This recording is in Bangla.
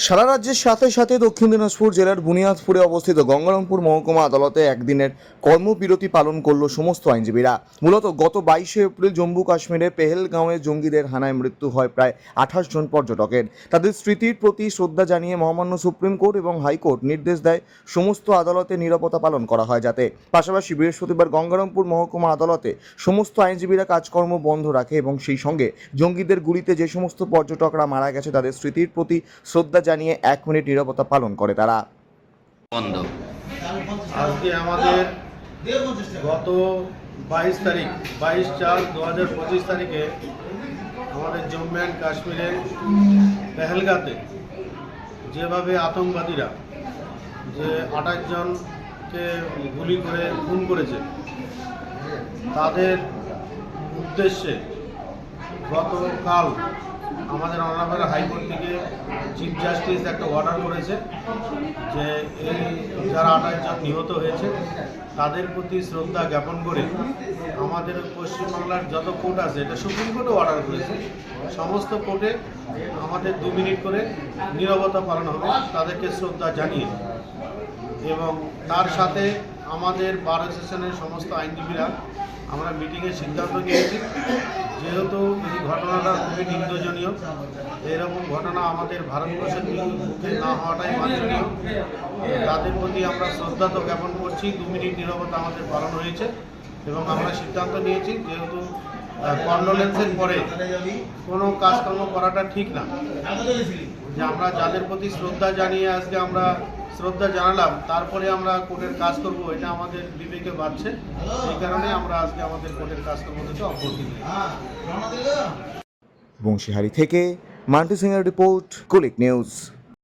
সারা রাজ্যের সাথে সাথে দক্ষিণ দিনাজপুর জেলার বুনিয়াদপুরে অবস্থিত গঙ্গারামপুর মহকুমা আদালতে একদিনের কর্মবিরতি পালন করল সমস্ত আইনজীবীরা। মূলত গত বাইশে এপ্রিল জম্মু কাশ্মীরে পেহেলগাঁওয়ে জঙ্গিদের হানায় মৃত্যু হয় প্রায় আঠাশ জন পর্যটকের। তাদের স্মৃতির প্রতি শ্রদ্ধা জানিয়ে মহামান্য সুপ্রিম কোর্ট এবং হাইকোর্ট নির্দেশ দেয় সমস্ত আদালতে নিরাপত্তা পালন করা হয় যাতে পাশাপাশি বৃহস্পতিবার গঙ্গারামপুর মহকুমা আদালতে সমস্ত আইনজীবীরা কাজকর্ম বন্ধ রাখে এবং সেই সঙ্গে জঙ্গিদের গুলিতে যে সমস্ত পর্যটকরা মারা গেছে তাদের স্মৃতির প্রতি শ্রদ্ধা জানিয়ে এক মিনিট নিরাপত্তা পালন করে তারা। বন্ধ। আজকে আমাদের গত বাইশ তারিখ বাইশ চার দু হাজার পঁচিশ তারিখে আমাদের জম্মু অ্যান্ড কাশ্মীরে পেহেলগাতে যেভাবে আতঙ্কবাদীরা যে আঠাশ জনকে গুলি করে খুন করেছে তাদের উদ্দেশ্যে গতকাল আমাদের অনাবের হাইকোর্ট থেকে চিফ জাস্টিস একটা অর্ডার করেছে যে এই যারা আঠাশ জন নিহত হয়েছে, তাদের প্রতি শ্রদ্ধা জ্ঞাপন করে আমাদের পশ্চিমবাংলার যত কোর্ট আছে, এটা সুপ্রিম কোর্টও অর্ডার করেছে, সমস্ত কোর্টে আমাদের দু মিনিট করে নিরবতা পালন হবে, তাদেরকে শ্রদ্ধা জানিয়ে। এবং তার সাথে আমাদের বার অ্যাসোসিয়েশনের সমস্ত আইনজীবীরা আমরা মিটিংয়ে সিদ্ধান্ত নিয়েছি। যেহেতু এই ঘটনাটা খুবই নিন্দজনীয় এরকম ঘটনা আমাদের ভারতবর্ষের মুখে না হওয়াটাই বাঞ্ছনীয়। তাদের প্রতি আমরা শ্রদ্ধা তো জ্ঞাপন করছি, দু মিনিট নিরবতা আমাদের পালন হয়েছে এবং আমরা সিদ্ধান্ত নিয়েছি যেহেতু কন্ডোলেন্সের পরে কোনো কাজকর্ম করাটা ঠিক না। যে আমরা যাদের প্রতি শ্রদ্ধা জানিয়ে আজকে আমরা শ্রদ্ধা জানালাম তারপরে আমরা কোর্টের কাজ করব এটা আমাদের বিবেকে বাড়ছে সেই কারণে আমরা আজকে আমাদের কোর্টের কাজকর্ম থেকে অব্যাহতি বংশীহারি থেকে মান্টু সিংয়ের রিপোর্ট কুলিক নিউজ।